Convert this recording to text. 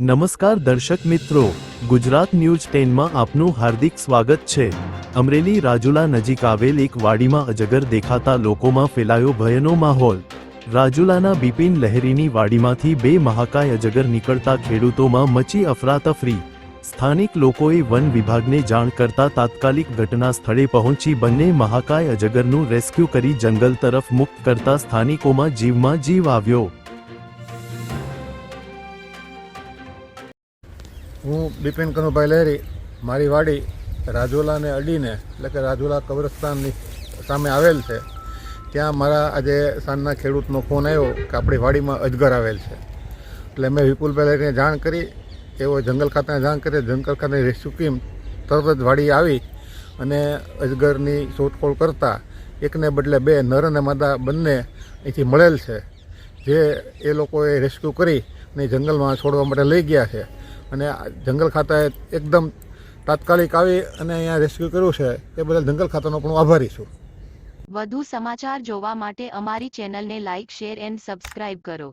નમસ્કાર દર્શક મિત્રો, ગુજરાત ન્યૂઝ ટેનમાં આપનું હાર્દિક સ્વાગત છે. અમરેલી રાજુલા નજીક આવેલ એક વાડીમાં અજગર દેખાતા લોકોમાં ફેલાયો ભયનો માહોલ. રાજુલાના બિપિન લહેરીની વાડીમાંથી બે મહાકાય અજગર નીકળતા ખેડૂતોમાં મચી અફરાતફરી. સ્થાનિક લોકોએ વન વિભાગને જાણ કરતા તાત્કાલિક ઘટના સ્થળે પહોંચી બંને મહાકાય અજગરનું રેસ્ક્યુ કરી જંગલ તરફ મુક્ત કરતા સ્થાનિકોમાં જીવમાં જીવ આવ્યો. હું બિપિન કનુભાઈ લહેરી, મારી વાડી રાજુલાને અડીને, એટલે કે રાજુલા કબ્રસ્તાનની સામે આવેલ છે. ત્યાં મારા આજે સાંજના ખેડૂતનો ફોન આવ્યો કે આપણી વાડીમાં અજગર આવેલ છે. એટલે મેં વિપુલભાઈ લહેરીને જાણ કરી તેઓ જંગલ ખાતાને જાણ કરી, જંગલ ખાતાની રેસ્ક્યુ ટીમ તરત જ વાડી આવી અને અજગરની શોધખોળ કરતાં એકને બદલે બે નર અને માદા બંને અહીંથી મળેલ છે. જે એ લોકોએ રેસ્ક્યુ કરી અને જંગલમાં છોડવા માટે લઈ ગયા છે. અને જંગલ ખાતાએ એકદમ તાત્કાલિક આવી અને અહીંયા રેસ્ક્યુ કર્યું છે, એ બદલ જંગલ ખાતાનો પણ આભારી છું. વધુ સમાચાર જોવા માટે અમારી ચેનલને લાઇક શેર એન્ડ સબસ્ક્રાઇબ કરો.